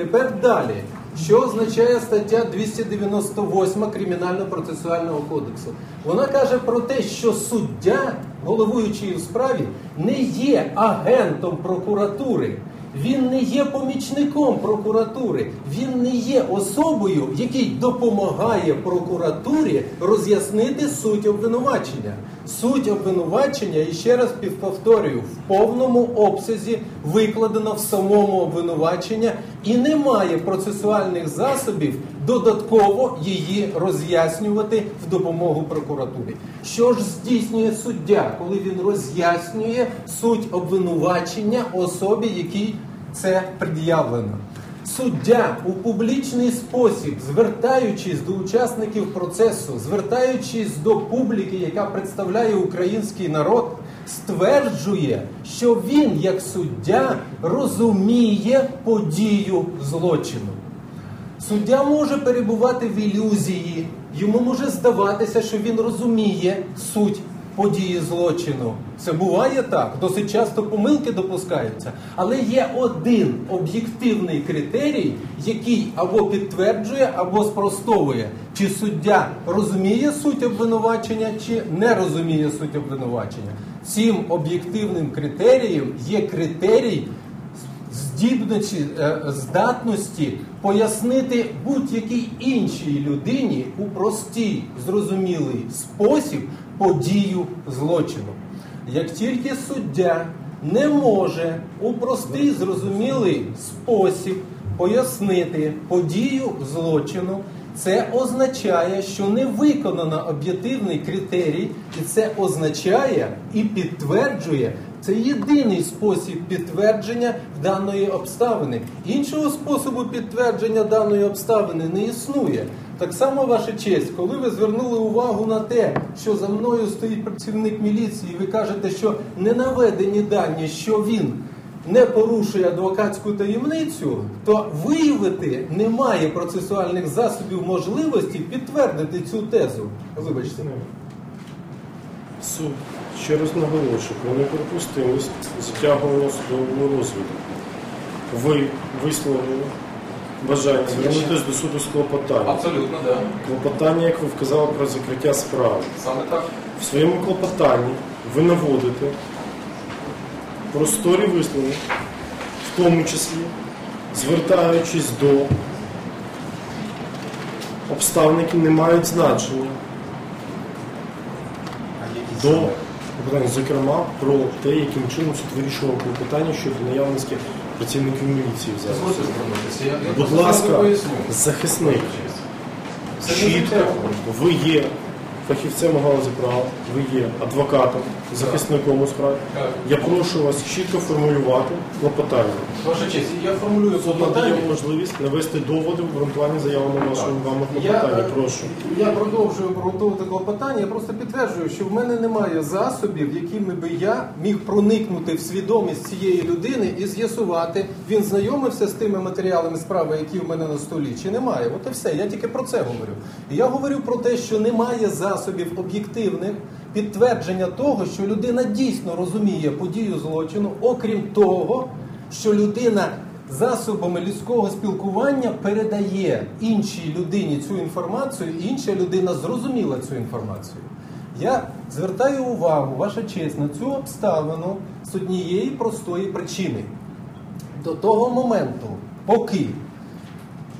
Тепер далі. Що означає стаття 298 Кримінально-процесуального кодексу? Вона каже про те, що суддя, головуючий у справі, не є агентом прокуратури. Він не є помічником прокуратури, він не є особою, який допомагає прокуратурі роз'яснити суть обвинувачення. Суть обвинувачення, і ще раз повторюю, в повному обсязі викладено в самому обвинувачення і немає процесуальних засобів додатково її роз'яснювати в допомогу прокуратурі. Що ж здійснює суддя, коли він роз'яснює суть обвинувачення особі, якій це пред'явлено? Суддя у публічний спосіб, звертаючись до учасників процесу, звертаючись до публіки, яка представляє український народ, стверджує, що він, як суддя, розуміє подію злочину. Суддя може перебувати в ілюзії, йому може здаватися, що він розуміє суть події злочину. Це буває так, досить часто помилки допускаються, але є один об'єктивний критерій, який або підтверджує, або спростовує, чи суддя розуміє суть обвинувачення, чи не розуміє суть обвинувачення. Цим об'єктивним критерієм є критерій здібності, е, здатності пояснити будь-якій іншій людині у простій, зрозумілий спосіб подію злочину. Як тільки суддя не може у простий, зрозумілий спосіб пояснити подію злочину, це означає, що не виконано об'єктивний критерій, і це означає і підтверджує. Це єдиний спосіб підтвердження даної обставини. Іншого способу підтвердження даної обставини не існує. Так само, ваша честь, коли ви звернули увагу на те, що за мною стоїть працівник міліції, і ви кажете, що не наведені дані, що він не порушує адвокатську таємницю, то виявити немає процесуальних засобів можливості підтвердити цю тезу. Вибачте. Суд ще раз наголошую про неприпустимість затягування судового розгляду. Ви висловили бажання звернутися до суду з клопотанням. Абсолютно, так. Да. Клопотання, як ви вказали, про закриття справи. Саме так. В своєму клопотанні ви наводите просторі вислови, в тому числі звертаючись до обставин, які не мають значення, до питання, зокрема, про те, яким чином суд вирішував клопотання щодо наявності працівників міліції зараз. Будь ласка, захисник, чітко, ви є фахівцем у галузі права, ви є адвокатом, захисником у справі. Я прошу вас чітко формулювати клопотання. Ваша честь, я формулюю Суд надає можливість навести доводи в обґрунтуванні заявами вашого вами Я, клопотання. е, Прошу. я продовжую обґрунтовувати клопотання. Я просто підтверджую, що в мене немає засобів, якими би я міг проникнути в свідомість цієї людини і з'ясувати, він знайомився з тими матеріалами справи, які в мене на столі, чи немає. От і все. Я тільки про це говорю. І я говорю про те, що немає засобів об'єктивних підтвердження того, що людина дійсно розуміє подію злочину, окрім того, що людина засобами людського спілкування передає іншій людині цю інформацію, і інша людина зрозуміла цю інформацію. Я звертаю увагу, ваша честь, на цю обставину з однієї простої причини. До того моменту, поки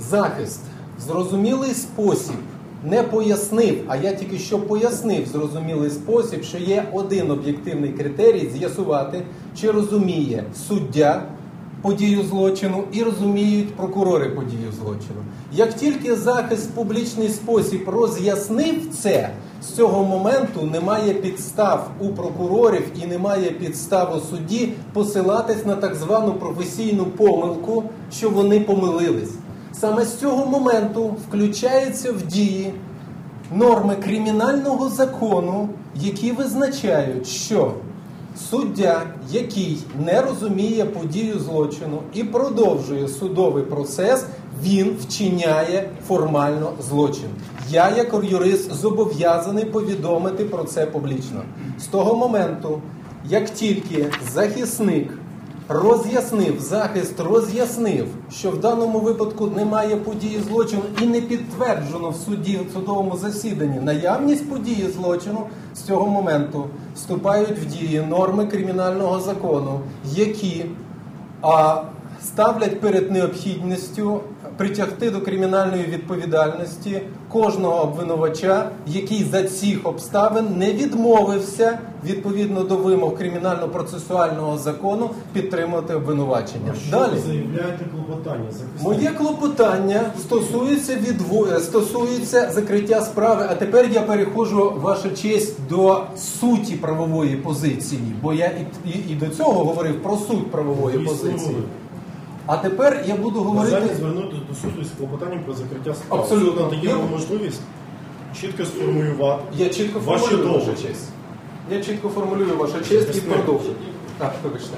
захист в зрозумілий спосіб не пояснив, а я тільки що пояснив зрозумілий спосіб, що є один об'єктивний критерій з'ясувати, чи розуміє суддя подію злочину і розуміють прокурори подію злочину. Як тільки захист в публічний спосіб роз'яснив це, з цього моменту немає підстав у прокурорів і немає підстав у судді посилатись на так звану професійну помилку, що вони помилились. Саме з цього моменту включаються в дії норми кримінального закону, які визначають, що суддя, який не розуміє подію злочину і продовжує судовий процес, він вчиняє формально злочин. Я, як юрист, зобов'язаний повідомити про це публічно. З того моменту, як тільки захисник роз'яснив, захист роз'яснив, що в даному випадку немає події злочину і не підтверджено в суді в судовому засіданні. Наявність події злочину з цього моменту вступають в дії норми кримінального закону, які а, ставлять перед необхідністю притягти до кримінальної відповідальності кожного обвинувача, який за цих обставин не відмовився відповідно до вимог кримінально-процесуального закону підтримати обвинувачення. Що Далі ви заявляєте клопотання? Захисник. моє клопотання стосується відво... стосується закриття справи. А тепер я переходжу, ваша честь, до суті правової позиції, бо я і, і, і до цього говорив про суть правової позиції. А тепер я буду говорити. зараз звернутися до суду з клопотанням про закриття справи. Абсолютно. Суд надає вам можливість чітко сформулювати Я чітко ваші формулюю ваша доводи. честь. Я чітко формулюю ваша честь і Захисник. продовжу. Так, вибачте.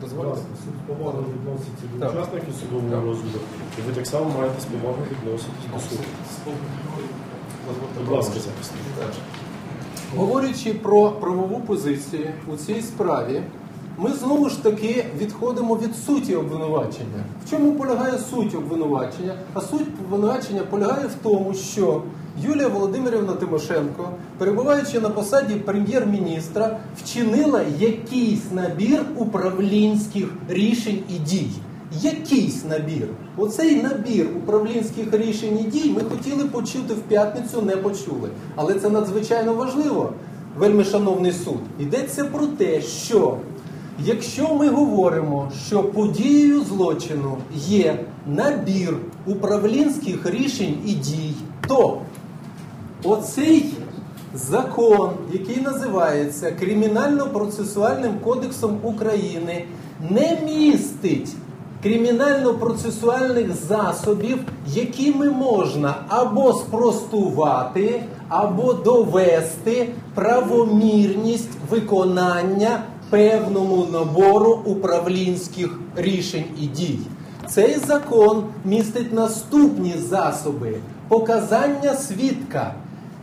Дозвольте. суд з відноситься до Так. учасників судового Так. розгляду, і ви так само маєте з повагою відноситись до суду. Будь ласка, захисник. Говорячи про правову позицію у цій справі, ми знову ж таки відходимо від суті обвинувачення. В чому полягає суть обвинувачення? А суть обвинувачення полягає в тому, що Юлія Володимирівна Тимошенко, перебуваючи на посаді прем'єр-міністра, вчинила якийсь набір управлінських рішень і дій. Якийсь набір. Оцей набір управлінських рішень і дій ми хотіли почути в п'ятницю, не почули. Але це надзвичайно важливо, вельми шановний суд. Йдеться про те, що якщо ми говоримо, що подією злочину є набір управлінських рішень і дій, то оцей закон, який називається Кримінально-процесуальним кодексом України, не містить кримінально-процесуальних засобів, якими можна або спростувати, або довести правомірність виконання певному набору управлінських рішень і дій. Цей закон містить наступні засоби: показання свідка.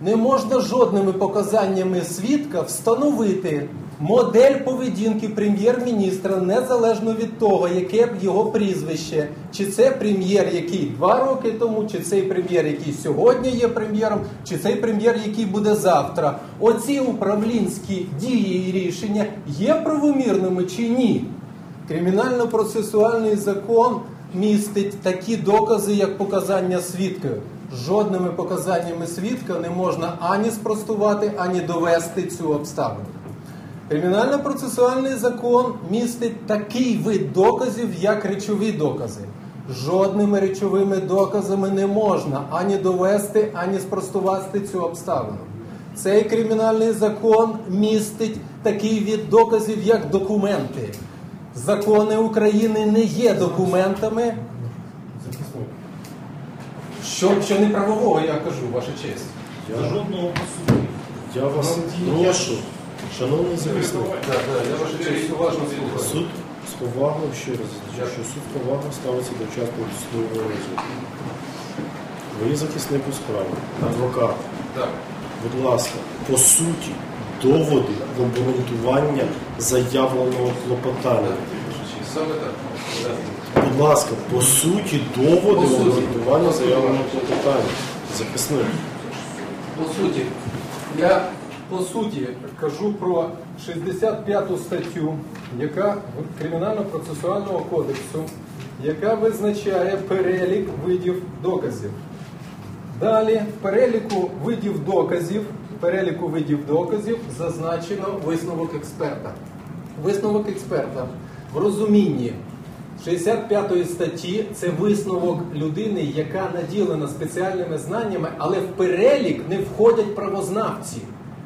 Не можна жодними показаннями свідка встановити модель поведінки прем'єр-міністра незалежно від того, яке б його прізвище, чи це прем'єр, який два роки тому, чи цей прем'єр, який сьогодні є прем'єром, чи цей прем'єр, який буде завтра. Оці управлінські дії і рішення є правомірними чи ні? Кримінально-процесуальний закон містить такі докази, як показання свідка. Жодними показаннями свідка не можна ані спростувати, ані довести цю обставину. Кримінально-процесуальний закон містить такий вид доказів, як речові докази. Жодними речовими доказами не можна ані довести, ані спростувати цю обставину. Цей кримінальний закон містить такий від доказів, як документи. Закони України не є документами. Що, що не правового, я кажу, ваша честь. Я, Жодного суду. я вас прошу, шановний захисник, Так, так, я ваша честь уважно слухаю. суд з повагою ще раз, що суд з повагою ставиться до учасників судового розгляду. Ви захисник у справі, адвокат. Так. Будь ласка, по суті, доводи обґрунтування заявленого клопотання. Саме так. Ласка, по суті, доводи обґрунтування заявленого клопотання. Захисник. По суті, я по суті кажу про 65 статтю, яка Кримінально-процесуального кодексу, яка визначає перелік видів доказів. Далі в переліку видів доказів, переліку видів доказів зазначено висновок експерта. Висновок експерта в розумінні 65 статті це висновок людини, яка наділена спеціальними знаннями, але в перелік не входять правознавці.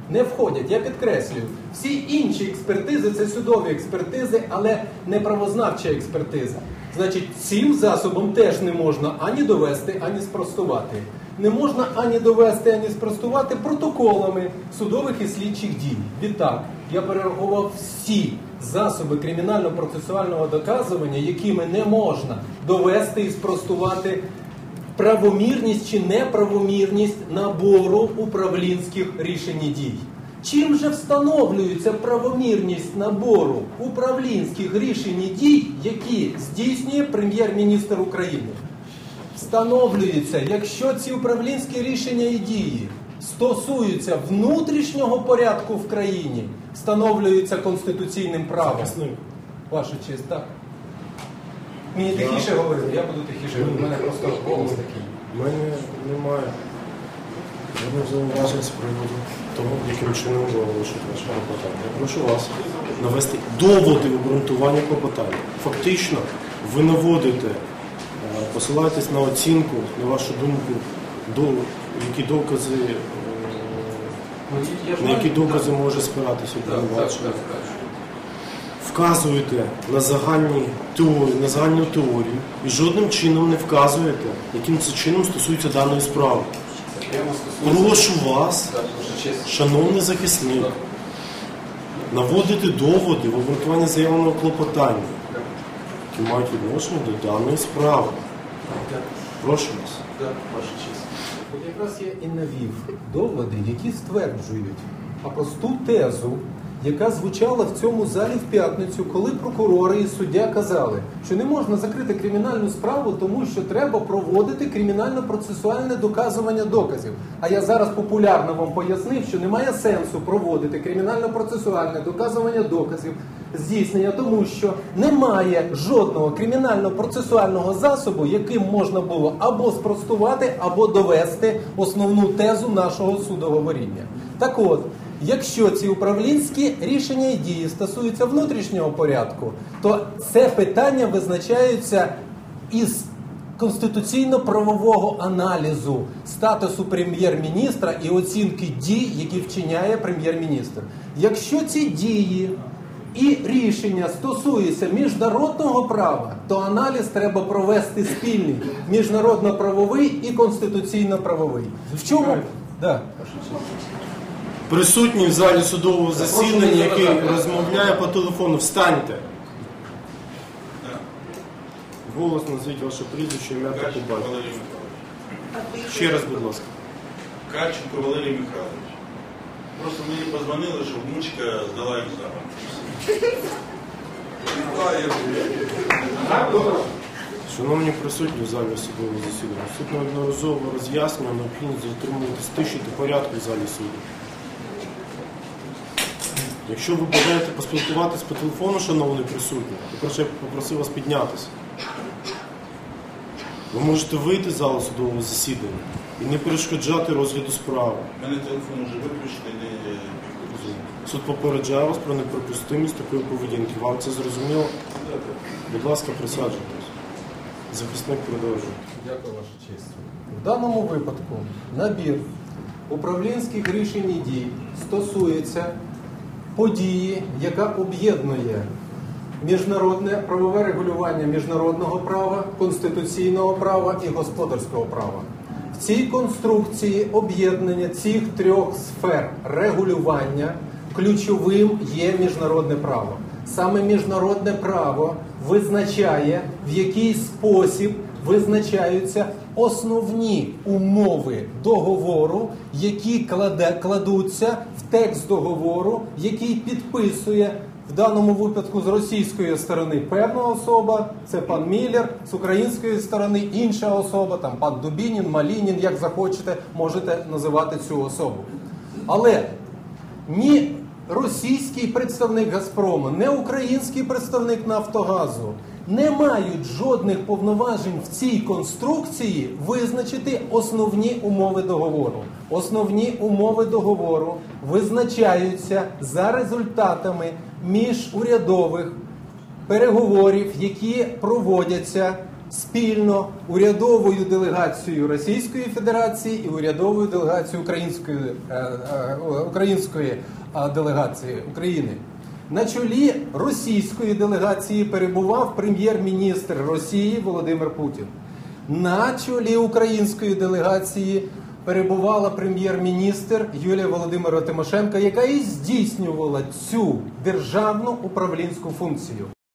Не входять, я підкреслюю. Всі інші експертизи це судові експертизи, але не правознавча експертиза. Значить, цим засобом теж не можна ані довести, ані спростувати. Не можна ані довести, ані спростувати протоколами судових і слідчих дій. Відтак, я перерахував всі засоби кримінально-процесуального доказування, якими не можна довести і спростувати правомірність чи неправомірність набору управлінських рішень і дій. Чим же встановлюється правомірність набору управлінських рішень і дій, які здійснює прем'єр-міністр України? Встановлюється, якщо ці управлінські рішення і дії стосуються внутрішнього порядку в країні, встановлюються конституційним правом. Ваша честь, так. Мені тихіше говорити, я буду тихіше. У мене просто голос такий. У мене немає жодних зауважень з приводу того, яким чином ви вирішуєте ваше клопотання. Я прошу вас навести доводи обґрунтування клопотання. Фактично, ви наводите, е, посилаєтесь на оцінку, на вашу думку, які докази, е, Ну, на які докази може спиратися обвинувачення. Вказуєте на загальні теорії, на загальну теорію і жодним чином не вказуєте, яким це чином стосується даної справи. Прошу вас, шановний захисник, наводити доводи в обґрунтуванні заявленого клопотання, які мають відношення до даної справи. Прошу вас. От якраз я і навів доводи, які стверджують а просту тезу, яка звучала в цьому залі в п'ятницю, коли прокурори і суддя казали, що не можна закрити кримінальну справу, тому що треба проводити кримінально-процесуальне доказування доказів. А я зараз популярно вам пояснив, що немає сенсу проводити кримінально-процесуальне доказування доказів здійснення, тому що немає жодного кримінально-процесуального засобу, яким можна було або спростувати, або довести основну тезу нашого судоговоріння. Так от, якщо ці управлінські рішення і дії стосуються внутрішнього порядку, то це питання визначаються із конституційно-правового аналізу статусу прем'єр-міністра і оцінки дій, які вчиняє прем'єр-міністр. Якщо ці дії і рішення стосуються міжнародного права, то аналіз треба провести спільний міжнародно-правовий і конституційно-правовий. В чому? Да. Присутній в залі судового засідання, який розмовляє по телефону, встаньте. Голос назвіть ваше прізвище, ім'я та побачення. Ще раз, будь ласка. Кальченко Валерій Михайлович. Просто мені позвонили, що внучка здала екзамен. Шановні присутні в залі судового засідання, суд неодноразово роз'яснює необхідність дотримуватись тиші та порядку в залі суду. Якщо ви бажаєте поспілкуватись по телефону, шановний присутній, то перше я попросив вас піднятися. Ви можете вийти з залу судового засідання і не перешкоджати розгляду справи. У мене телефон вже виключений, де я. Суд попереджає вас про неприпустимість такої поведінки. Вам це зрозуміло? Будь ласка, присаджуйтесь. Захисник продовжує. Дякую, ваша честь. В даному випадку набір управлінських рішень і дій стосується події, яка об'єднує міжнародне правове регулювання міжнародного права, конституційного права і господарського права. В цій конструкції об'єднання цих трьох сфер регулювання ключовим є міжнародне право. Саме міжнародне право визначає, в який спосіб визначаються основні умови договору, які кладе, кладуться в текст договору, який підписує в даному випадку з російської сторони певна особа, це пан Міллер, з української сторони інша особа, там пан Дубінін, Малінін, як захочете, можете називати цю особу. Але ні російський представник Газпрому, ні український представник Нафтогазу не мають жодних повноважень в цій конструкції визначити основні умови договору. Основні умови договору визначаються за результатами міжурядових переговорів, які проводяться спільно урядовою делегацією Російської Федерації і урядовою делегацією Української, е, е, української делегації України. На чолі російської делегації перебував прем'єр-міністр Росії Володимир Путін. На чолі української делегації перебувала прем'єр-міністр Юлія Володимира Тимошенко, яка і здійснювала цю державну управлінську функцію.